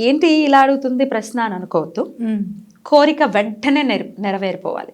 ఏంటి ఇలా అడుగుతుంది ప్రశ్న అని అనుకోవద్దు. కోరిక వెంటనే నెర నెరవేరిపోవాలి.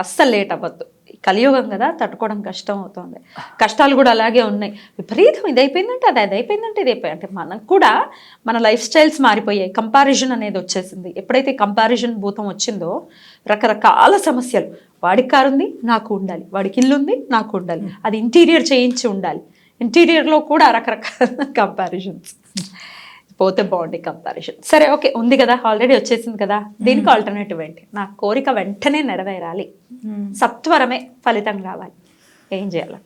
అస్సలు లేట్ అవ్వద్దు. కలియుగం కదా తట్టుకోవడం కష్టం అవుతుంది. కష్టాలు కూడా అలాగే ఉన్నాయి. విపరీతం ఇది అయిపోయిందంటే అది అది అయిపోయిందంటే ఇది అయిపోయింది అంటే మనకు కూడా మన లైఫ్ స్టైల్స్ మారిపోయాయి. కంపారిజన్ అనేది వచ్చేసింది. ఎప్పుడైతే కంపారిజన్ భూతం వచ్చిందో రకరకాల సమస్యలు. వాడికి కారు ఉంది నాకు ఉండాలి. వాడికి ఇల్లు ఉంది నాకు ఉండాలి. అది ఇంటీరియర్ చేయించి ఉండాలి. ఇంటీరియర్లో కూడా రకరకాల కంపారిజన్స్. పోతే బాగుంది కంపారిజన్ సరే ఓకే ఉంది కదా ఆల్రెడీ వచ్చేసింది కదా. దీనికి ఆల్టర్నేటివ్ ఏంటి? నా కోరిక వెంటనే నెరవేరాలి. సత్వరమే ఫలితం రావాలి. ఏం చేయాలి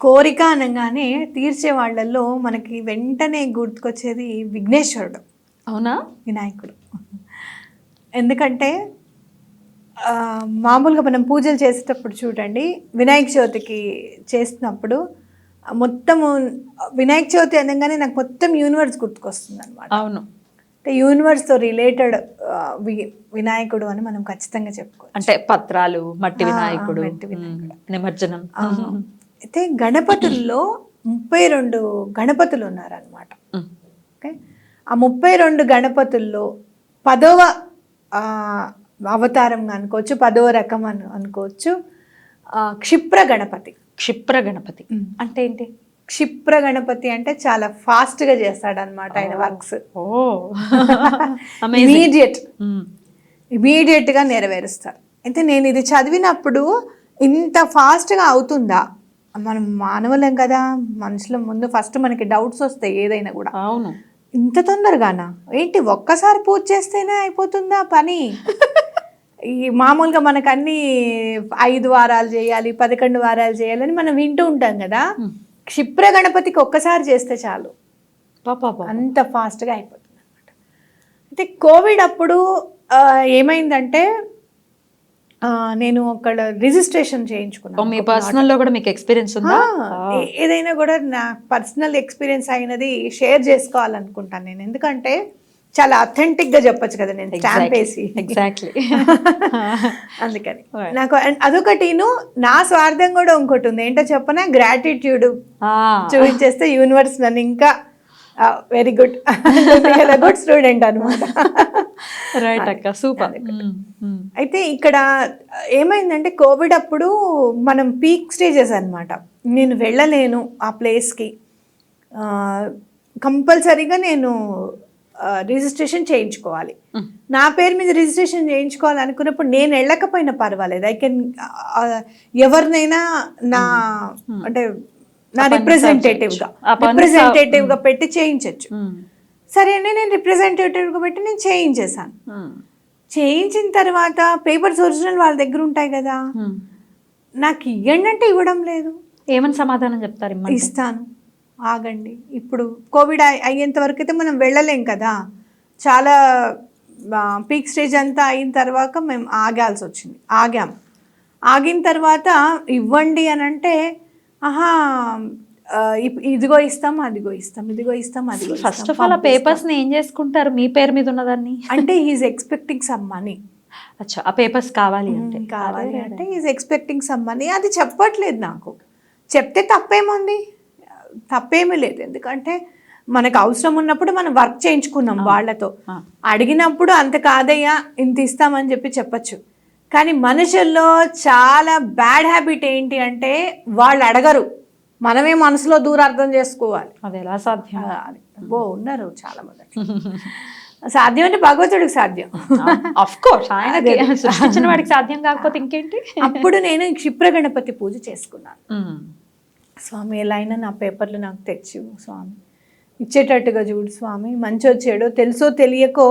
కోరిక అనగానే తీర్చే వాళ్ళల్లో మనకి వెంటనే గుర్తుకొచ్చేది విఘ్నేశ్వరుడు. అవునా? వినాయకుడు. ఎందుకంటే మామూలుగా మనం పూజలు చేసేటప్పుడు చూడండి వినాయక చవితికి చేస్తున్నప్పుడు ఆ మొత్తము వినాయక చవితి అనగానే నాకు మొత్తం యూనివర్స్ గుర్తుకొస్తుంది అనమాట అవును. అంటే యూనివర్స్తో రిలేటెడ్ వినాయకుడు అని మనం ఖచ్చితంగా చెప్పుకోవచ్చు. అంటే పత్రాలు మట్టి వినాయకుడు నిమజ్జనం. అయితే గణపతుల్లో ముప్పై రెండు గణపతులు ఉన్నారనమాట ఓకే? ఆ ముప్పై రెండు గణపతుల్లో పదవ అవతారం అనుకోవచ్చు పదవ రకం అని అనుకోవచ్చు క్షిప్ర గణపతి. క్షిప్ర గణపతి. అంటే ఏంటి? క్షిప్ర గణపతి అంటే చాలా ఫాస్ట్గా చేస్తాడనమాట ఆయన వర్క్స్. అమేజింగ్ ఇమీడియట్ ఇమీడియట్గా నెరవేరుస్తారు. అయితే నేను ఇది చదివినప్పుడు ఇంత ఫాస్ట్గా అవుతుందా? మనం మానవులం కదా మనుషుల ముందు ఫస్ట్ మనకి డౌట్స్ వస్తాయి ఏదైనా కూడా. అవును. ఇంత తొందరగానా? ఏంటి ఒక్కసారి పూజ చేస్తేనే అయిపోతుందా పని? ఈ మామూలుగా మనకు అన్ని ఐదు వారాలు చేయాలి పదకొండు వారాలు చేయాలని మనం వింటూ ఉంటాం కదా. క్షిప్ర గణపతికి ఒక్కసారి చేస్తే చాలు. పాపా అంత ఫాస్ట్గా అయిపోతుంది అనమాట అయితే కోవిడ్ అప్పుడు ఏమైందంటే నేను అక్కడ రిజిస్ట్రేషన్ చేయించుకున్నాను. మీ పర్సనల్లో కూడా మీకు ఎక్స్పీరియన్స్ ఉందా? ఏదైనా కూడా నా పర్సనల్ ఎక్స్పీరియన్స్ అయినది షేర్ చేసుకోవాలనుకుంటాను నేను. ఎందుకంటే చాలా అథెంటిక్గా చెప్పొచ్చు కదా నేను స్టాంప్ వేసి. ఎగ్జాక్ట్లీ అందుకని. నాకు అదొకటిను నా స్వార్థం కూడా ఇంకోటి ఉంది. ఏంటో చెప్పనా? గ్రాటిట్యూడ్ చూపించేస్తే యూనివర్స్ నన్ను ఇంకా వెరీ గుడ్ గుడ్ స్టూడెంట్ అనమాట రైట్ అక్క సూపర్ అయితే ఇక్కడ ఏమైందంటే కోవిడ్ అప్పుడు మనం పీక్ స్టేజెస్ అన్నమాట. నేను వెళ్ళలేను ఆ ప్లేస్కి కంపల్సరీగా నేను రిజిస్ట్రేషన్ చేయించుకోవాలి. నా పేరు మీద రిజిస్ట్రేషన్ చేయించుకోవాలి అనుకున్నప్పుడు నేను వెళ్ళకపోయినా పర్వాలేదు. ఐ కెన్ ఎవరినైనా నా అంటే నా రిప్రజెంటేటివ్గా రిప్రజెంటేటివ్గా పెట్టి చేయించవచ్చు సరే అని నేను రిప్రజెంటేటివ్గా పెట్టి నేను చేయించేసాను చేయించిన తర్వాత పేపర్స్ ఒరిజినల్ వాళ్ళ దగ్గర ఉంటాయి కదా. నాకు ఇవ్వండి అంటే ఇవ్వడం లేదు. ఏమని సమాధానం చెప్తారు? ఇస్తాను. ఆగండి. ఇప్పుడు కోవిడ్ అయ్- అయ్యేంత వరకు అయితే మనం వెళ్ళలేం కదా. చాలా పీక్ స్టేజ్ అంతా అయిన తర్వాత మేము ఆగాల్సి వచ్చింది. ఆగాం. ఆగిన తర్వాత ఇవ్వండి అని అంటే ఆహా ఇదిగో ఇస్తాం అదిగో ఇస్తాం ఇదిగో ఇస్తాం అదిగో ఫస్ట్ ఆఫ్ ఆల్ ఆ పేపర్స్ని ఏం చేసుకుంటారు? మీ పేరు మీద ఉన్నదాన్ని అంటే హీఈస్ ఎక్స్పెక్టింగ్ సమ్ మనీ. అచ్చా ఆ పేపర్స్ కావాలి అంటే. కావాలి అంటే ఈజ్ ఎక్స్పెక్టింగ్ సమ్ మనీ. అది చెప్పట్లేదు నాకు. చెప్తే తప్పేముంది? తప్పేమీ లేదు. ఎందుకంటే మనకు అవసరం ఉన్నప్పుడు మనం వర్క్ చేయించుకున్నాం వాళ్ళతో. అడిగినప్పుడు అంత కాదయ్యా ఇంత ఇస్తామని చెప్పి చెప్పచ్చు. కానీ మనుషుల్లో చాలా బ్యాడ్ హ్యాబిట్ ఏంటి అంటే వాళ్ళు అడగరు. మనమే మనసులో దూరార్థం చేసుకోవాలి. అది ఎలా సాధ్యం? ఓ ఉన్నారు చాలా మంది. సాధ్యం అంటే భగవంతుడికి సాధ్యం. అఫ్ కోర్స్ సృష్టించిన వాడికి సాధ్యం కాకపోతే ఇంకేంటి? అప్పుడు నేను క్షిప్ర గణపతి పూజ చేసుకున్నాను. స్వామి ఎలా అయినా నా పేపర్లు నాకు తెచ్చు స్వామి. ఇచ్చేటట్టుగా చూడు స్వామి మంచి వచ్చాడో తెలుసో తెలియకో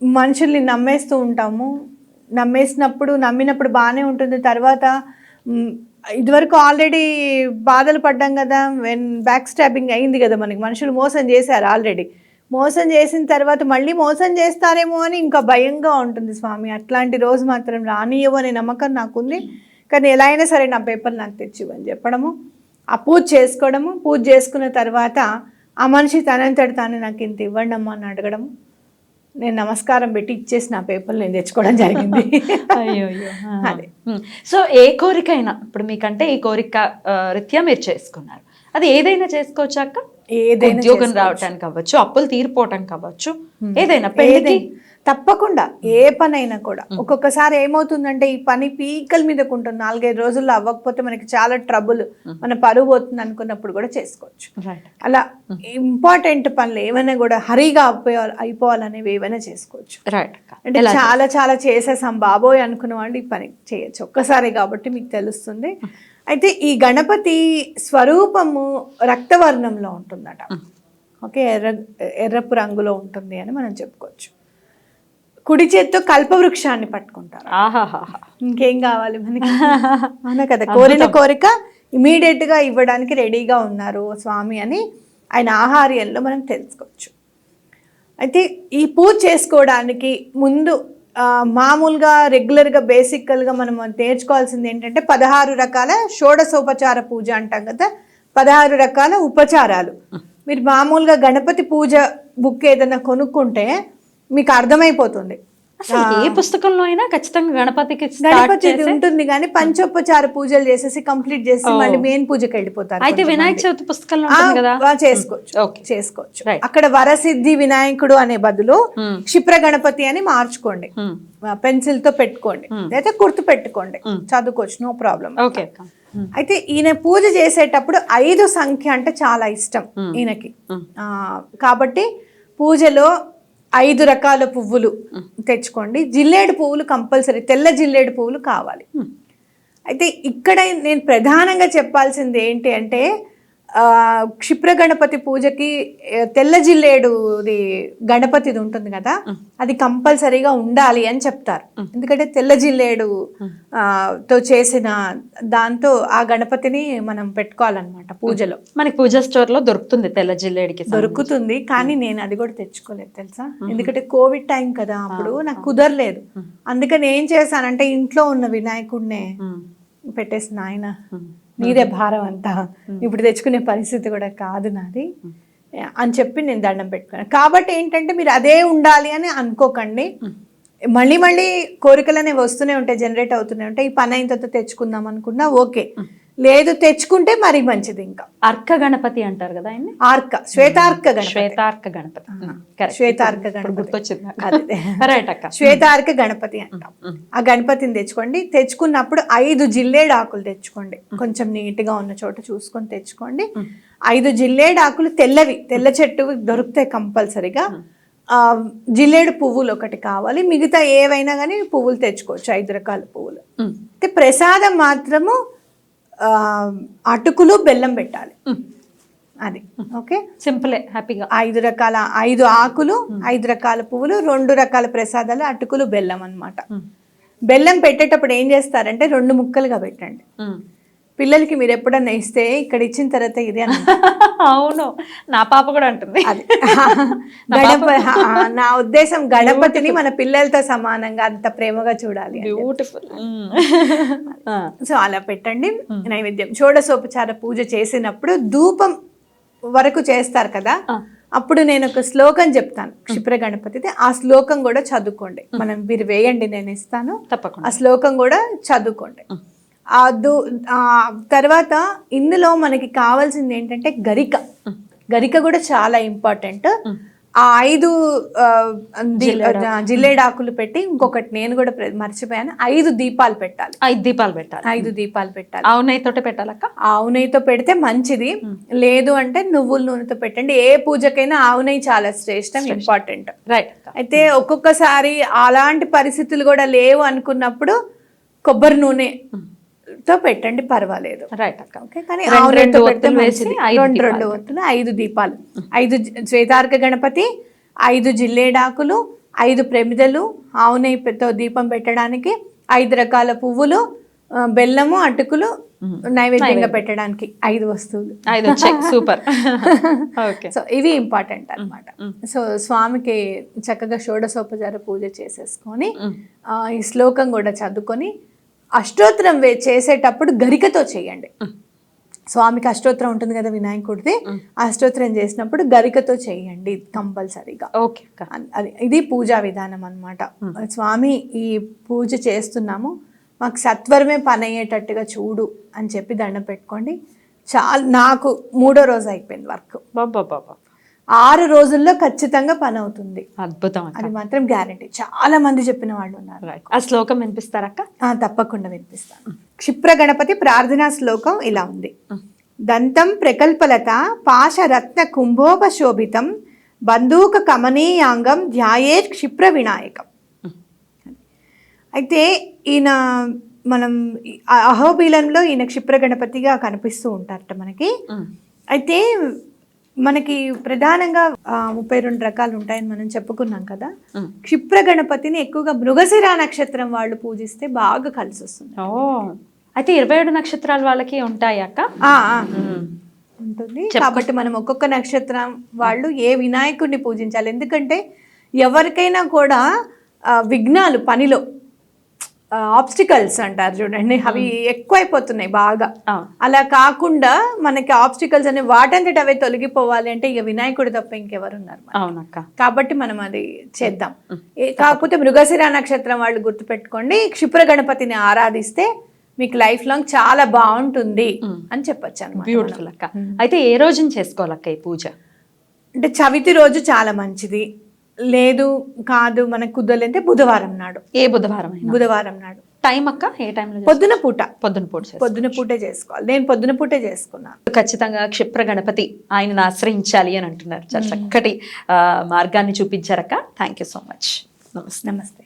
మనుషుల్ని నమ్మేస్తూ ఉంటాము. నమ్మేసినప్పుడు నమ్మినప్పుడు బాగానే ఉంటుంది. తర్వాత ఇదివరకు ఆల్రెడీ బాధలు పడ్డాం కదా వెన్ బ్యాక్ స్టాబింగ్ అయింది కదా మనకి. మనుషులు మోసం చేశారు ఆల్రెడీ. మోసం చేసిన తర్వాత మళ్ళీ మోసం చేస్తారేమో అని ఇంకా భయంగా ఉంటుంది స్వామి. అట్లాంటి రోజు మాత్రం రానియవు అనే నమ్మకం నాకుంది. కానీ ఎలా అయినా సరే నా పేపర్ నాకు తెచ్చివు అని చెప్పడము. ఆ పూజ చేసుకోవడము. పూజ చేసుకున్న తర్వాత ఆ మనిషి తనంతటి తాను నాకు ఇంత ఇవ్వండి అమ్మా అని అడగడము. నేను నమస్కారం పెట్టి ఇచ్చేసి నా పేపర్లు నేను తెచ్చుకోవడం జరిగింది. అయ్యో. అదే. సో ఏ కోరికైనా ఇప్పుడు మీకంటే ఈ కోరిక రీత్యా మీరు చేసుకున్నారు. అది ఏదైనా చేసుకోవచ్చాక ఏదైనా ఉద్యోగం రావటానికి అవ్వచ్చు అప్పులు తీరిపోవటం కావచ్చు ఏదైనా ఏదైనా. తప్పకుండా ఏ పనైనా కూడా. ఒక్కొక్కసారి ఏమవుతుందంటే ఈ పని పీకల మీదకు ఉంటుంది నాలుగైదు రోజుల్లో అవ్వకపోతే మనకి చాలా ట్రబుల్ మన పరువు పోతుంది అనుకున్నప్పుడు కూడా చేసుకోవచ్చు. అలా ఇంపార్టెంట్ పనులు ఏమైనా కూడా హరిగా అయిపోవాలి అయిపోవాలనేవి ఏమైనా చేసుకోవచ్చు. అంటే చాలా చాలా చేసేసాం బాబోయ్ అనుకున్న వాళ్ళు ఈ పని చేయొచ్చు. ఒక్కసారి కాబట్టి మీకు తెలుస్తుంది. అయితే ఈ గణపతి స్వరూపము రక్తవర్ణంలో ఉంటుందట. ఓకే ఎర్ర ఎర్రపు రంగులో ఉంటుంది అని మనం చెప్పుకోవచ్చు. కుడి చేత్తో కల్పవృక్షాన్ని పట్టుకుంటారు. ఆహాహా ఇంకేం కావాలి మనకి? అవునా కదా కోరిన కోరిక ఇమీడియట్గా ఇవ్వడానికి రెడీగా ఉన్నారు స్వామి అని ఆయన ఆహార్యంలో మనం తెలుసుకోవచ్చు. అయితే ఈ పూజ చేసుకోవడానికి ముందు మామూలుగా రెగ్యులర్గా బేసికల్గా మనం నేర్చుకోవాల్సింది ఏంటంటే పదహారు రకాల షోడశోపచార పూజ అంటాం కదా? పదహారు రకాల ఉపచారాలు. మీరు మామూలుగా గణపతి పూజ బుక్ ఏదైనా కొనుక్కుంటే మీకు అర్థమైపోతుంది. అసలు ఏ పుస్తకంలో అయినా ఖచ్చితంగా గణపతికి గణపతి ఉంటుంది కానీ పంచోపచార పూజలు చేసేసి కంప్లీట్ చేసి మళ్ళీ మెయిన్ పూజకి వెళ్ళిపోతారు అయితే వినాయక చవితి పుస్తకంలో చేసుకోవచ్చు. చేసుకోవచ్చు. అక్కడ వరసిద్ధి వినాయకుడు అనే బదులు. క్షిప్ర గణపతి అని మార్చుకోండి. పెన్సిల్తో పెట్టుకోండి. లేదా గుర్తు పెట్టుకోండి చదువుకోవచ్చు నో ప్రాబ్లం ఓకే. అయితే ఈయన పూజ చేసేటప్పుడు ఐదు సంఖ్య అంటే చాలా ఇష్టం ఈయనకి. ఆ, కాబట్టి పూజలో ఐదు రకాల పువ్వులు తెచ్చుకోండి. జిల్లేడు పువ్వులు కంపల్సరీ తెల్ల జిల్లేడు పువ్వులు కావాలి. అయితే ఇక్కడ నేను ప్రధానంగా చెప్పాల్సింది ఏంటి అంటే క్షిప్ర గణపతి పూజకి తెల్ల జిల్లేడుది గణపతిది ఉంటుంది కదా అది కంపల్సరీగా ఉండాలి అని చెప్తారు. ఎందుకంటే తెల్ల జిల్లేడు ఆ, తో చేసిన దాంతో ఆ గణపతిని మనం పెట్టుకోవాలన్నమాట పూజలో. మనకి పూజా స్టోర్లో దొరుకుతుంది తెల్ల జిల్లేడికి దొరుకుతుంది కానీ నేను అది కూడా తెచ్చుకోలేదు తెలుసా? ఎందుకంటే కోవిడ్ టైం కదా అప్పుడు నాకు కుదరలేదు. అందుకని ఏం చేశానంటే ఇంట్లో ఉన్న వినాయకుడినే. పెట్టేసిన ఆయన. నీదే భారం అంతా. ఇప్పుడు తెచ్చుకునే పరిస్థితి కూడా కాదు నాది. అని చెప్పి నేను దండం పెట్టుకున్నాను. కాబట్టి ఏంటంటే మీరు అదే ఉండాలి అని అనుకోకండి. మళ్ళీ మళ్ళీ కోరికలు అనేవి వస్తూనే ఉంటాయి జనరేట్ అవుతూనే ఉంటాయి. ఈ పని అయిన తర్వాత తెచ్చుకుందాం అనుకున్నా ఓకే. లేదు తెచ్చుకుంటే మరి మంచిది ఇంకా. అర్క గణపతి అంటారు కదా ఆయన్ని? ఆర్క శ్వేతార్క గణపతి. శ్వేతార్క గణపతి. శ్వేతార్క గణపతి. గుర్తొచ్చింది శ్వేతార్క గణపతి అంటాం. ఆ గణపతిని తెచ్చుకోండి. తెచ్చుకున్నప్పుడు ఐదు జిల్లేడు ఆకులు తెచ్చుకోండి కొంచెం నీట్గా ఉన్న చోట చూసుకొని తెచ్చుకోండి. ఐదు జిల్లేడు ఆకులు తెల్లవి తెల్ల చెట్టు దొరుకుతాయి కంపల్సరిగా. ఆ జిల్లేడు పువ్వులు ఒకటి కావాలి. మిగతా ఏవైనా కానీ పువ్వులు తెచ్చుకోవచ్చు. ఐదు రకాల పువ్వులు. అయితే ప్రసాదం మాత్రము అటుకులు బెల్లం పెట్టాలి. అది ఓకే? సింపులే హ్యాపీగా. ఐదు రకాల ఐదు ఆకులు ఐదు రకాల పువ్వులు రెండు రకాల ప్రసాదాలు అటుకులు బెల్లం అన్నమాట. బెల్లం పెట్టేటప్పుడు ఏం చేస్తారంటే రెండు ముక్కలుగా పెట్టండి. పిల్లలకి మీరు ఎప్పుడన్నా ఇస్తే ఇక్కడ ఇచ్చిన తర్వాత ఇది అని అవును. నా పాప కూడా అంటుంది. గణప నా ఉద్దేశం గణపతిని మన పిల్లలతో సమానంగా అంత ప్రేమగా చూడాలి. బ్యూటిఫుల్ సో అలా పెట్టండి. నైవేద్యం. షోడశోపచార పూజ చేసినప్పుడు ధూపం వరకు చేస్తారు కదా? అప్పుడు నేను ఒక శ్లోకం చెప్తాను క్షిప్ర గణపతిది. ఆ శ్లోకం కూడా చదువుకోండి. మనం మీరు వేయండి నేను ఇస్తాను. తప్పకుండా. ఆ శ్లోకం కూడా చదువుకోండి. తర్వాత ఇందులో మనకి కావాల్సింది ఏంటంటే గరిక. గరిక కూడా చాలా ఇంపార్టెంట్. ఆ ఐదు జిల్లేడాకులు. పెట్టి ఇంకొకటి నేను కూడా మర్చిపోయాను. ఐదు దీపాలు పెట్టాలి. ఐదు దీపాలు పెట్టాలి. ఐదు దీపాలు పెట్టాలి. ఆవు నెయ్యితోటే పెట్టాలక్క? ఆవు నెయ్యితో పెడితే మంచిది. లేదు అంటే నువ్వుల నూనెతో పెట్టండి. ఏ పూజకైనా ఆవు నెయ్యి చాలా శ్రేష్టం ఇంపార్టెంట్. రైట్ అయితే ఒక్కొక్కసారి అలాంటి పరిస్థితులు కూడా లేవు అనుకున్నప్పుడు కొబ్బరి నూనెతో పెట్టండి పర్వాలేదు. రైట్ అక్క. ఓకే కానీ రెండు- ఆవు నెయ్యితో రెండు పెడితే మంచిది. రెండు రెండు ఒత్తులు ఐదు దీపాలు. ఐదు శ్వేతార్క గణపతి ఐదు జిల్లేడాకులు ఐదు ప్రమిదలు ఆవు నెయ్యితో దీపం పెట్టడానికి ఐదు రకాల పువ్వులు బెల్లము అటుకులు నైవేద్యంగా పెట్టడానికి ఐదు వస్తువులు. ఐదు సూపర్. ఓకే. సో ఇవి ఇంపార్టెంట్ అన్నమాట. సో స్వామికి చక్కగా షోడశోపచార పూజ చేసేసుకొని ఆ, ఈ శ్లోకం కూడా చదువుకొని అష్టోత్తరం వే చేసేటప్పుడు గరికతో చేయండి. స్వామికి అష్టోత్తరం ఉంటుంది కదా వినాయకుడిది అష్టోత్తరం చేసినప్పుడు గరికతో చేయండి కంపల్సరీగా. ఓకే అది ఇది పూజా విధానం అన్నమాట. స్వామి ఈ పూజ చేస్తున్నాము మాకు సత్వరమే పని అయ్యేటట్టుగా చూడు అని చెప్పి దండం పెట్టుకోండి. చాలా నాకు మూడో రోజు అయిపోయింది వర్క్. బాబా బాబా. ఆరు రోజుల్లో ఖచ్చితంగా పని అవుతుంది అద్భుతం అది మాత్రం గ్యారంటీ. చాలా మంది చెప్పిన వాళ్ళు ఉన్నారు. ఆ శ్లోకం వినిపిస్తారక్క ఆ, తప్పకుండా వినిపిస్తాను. క్షిప్ర గణపతి ప్రార్థనా శ్లోకం ఇలా ఉంది. దంతం ప్రకల్పలత పాశరత్న కుంభోపశోభితం బందూక కమనీయాంగం ధ్యాయేత్ క్షిప్ర వినాయకం. అయితే ఈయన మనం అహోబీలంలో ఈయన క్షిప్ర గణపతిగా కనిపిస్తూ ఉంటారట మనకి. అయితే మనకి ప్రధానంగా ముప్పై రెండు రకాలు ఉంటాయని మనం చెప్పుకున్నాం కదా. క్షిప్ర గణపతిని ఎక్కువగా మృగశిర నక్షత్రం వాళ్ళు పూజిస్తే బాగా కలిసి వస్తుంది. అయితే ఇరవై ఏడు నక్షత్రాల వాళ్ళకి ఉంటాయి అక్క. ఉంటుంది. కాబట్టి మనం ఒక్కొక్క నక్షత్రం వాళ్ళు ఏ వినాయకుడిని పూజించాలి? ఎందుకంటే ఎవరికైనా కూడా విఘ్నాలు పనిలో. ఆబ్స్టికల్స్ అంటారు చూడండి. అవి ఎక్కువైపోతున్నాయి బాగా. అలా కాకుండా మనకి ఆబ్స్టికల్స్ అనే వాటంతటి అవే తొలగిపోవాలి అంటే ఇక వినాయకుడు తప్ప ఇంకెవరున్నారు? అవునక్క. కాబట్టి మనం అది చేద్దాం. కాకపోతే మృగశిర నక్షత్రం వాళ్ళు గుర్తుపెట్టుకోండి. క్షిప్ర గణపతిని ఆరాధిస్తే మీకు లైఫ్ లాంగ్ చాలా బాగుంటుంది అని చెప్పొచ్చు అనమాట బ్యూటిఫుల్ అక్క. అయితే ఏ రోజున చేసుకోవాలక్క ఈ పూజ? అంటే చవితి రోజు చాలా మంచిది. లేదు కాదు మనకు కుదరలేంటే బుధవారం నాడు. ఏ బుధవారం బుధవారం నాడు. టైం అక్క? ఏ టైంలో పొద్దున పూట. పొద్దున పూట. పొద్దున పూటే చేసుకోవాలి. నేను పొద్దున పూటే చేసుకున్నాను ఖచ్చితంగా క్షిప్ర గణపతి ఆయనను ఆశ్రయించాలి అని అంటున్నారు. చాలా చక్కటి ఆ, మార్గాన్ని చూపించారక్క. థ్యాంక్ యూ సో మచ్ నమస్తే. నమస్తే.